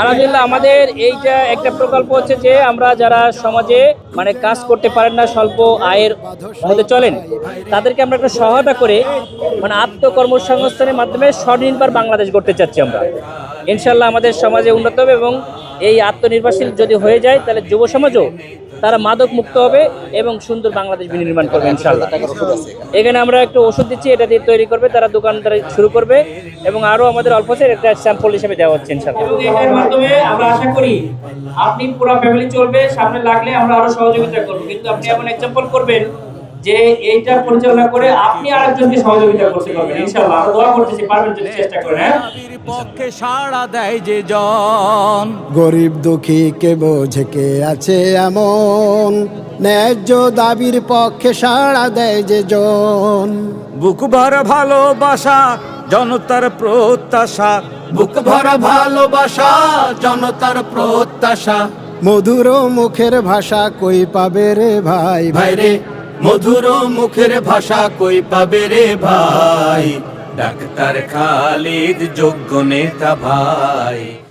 আলহামদুলিল্লাহ, আমাদের এইটা একটা প্রকল্প হচ্ছে যে আমরা যারা সমাজে মানে কাজ করতে পারেন না স্বল্প আয়ের মধ্যে চলেন, তাদেরকে আমরা একটা সহায়তা করে মানে আত্মকর্মসংস্থানের মাধ্যমে স্বনির্ভর বাংলাদেশ করতে চাচ্ছি আমরা। ইনশাল্লাহ আমাদের সমাজে উন্নত হবে এবং এই আত্মনির্ভরশীল যদি হয়ে যায়, তাহলে যুব সমাজও তারা মাদক মুক্ত হবে এবং সুন্দর বাংলাদেশ বিনির্মাণ করবে ইনশাল্লাহ এখানে আমরা একটু ওষুধ দিচ্ছি, এটা দিয়ে তৈরি করবে, তারা দোকানদারি শুরু করবে এবং আরও আমাদের অল্প একটা স্যাম্পল হিসেবে দেওয়া হচ্ছে ইনশাল্লাহ এটার মাধ্যমে আমরা আশা করি আপনি পুরো ফ্যামিলি চলবে, সামনে লাগলে আমরা আরও সহযোগিতা করব। কিন্তু আপনি এমন এক্সাম্পল করবেন যে এইটা পরিচালনা করে আপনি আরেকজনকে সহযোগিতা করতে পারবেন। ইনশাআল্লাহ আমরা দোয়া করতেছি পারবেন যদি চেষ্টা করেন হ্যাঁ? পক্ষে সাড়া দেয় যে জন। গরিব দুঃখী কে বোঝে কে আছে এমন? ন্যায্য দাবির পক্ষে সাড়া দেয় যে জন। বুক ভরা ভালোবাসা জনতার প্রত্যাশা। বুক ভরা ভালোবাসা জনতার প্রত্যাশা। মধুর মুখের ভাষা কই পাবে রে ভাই? ভাই রে মধুর মুখের ভাষা কই পাবে রে ভাই? ডাক্তার খালিদ যোগ্য নেতা ভাই।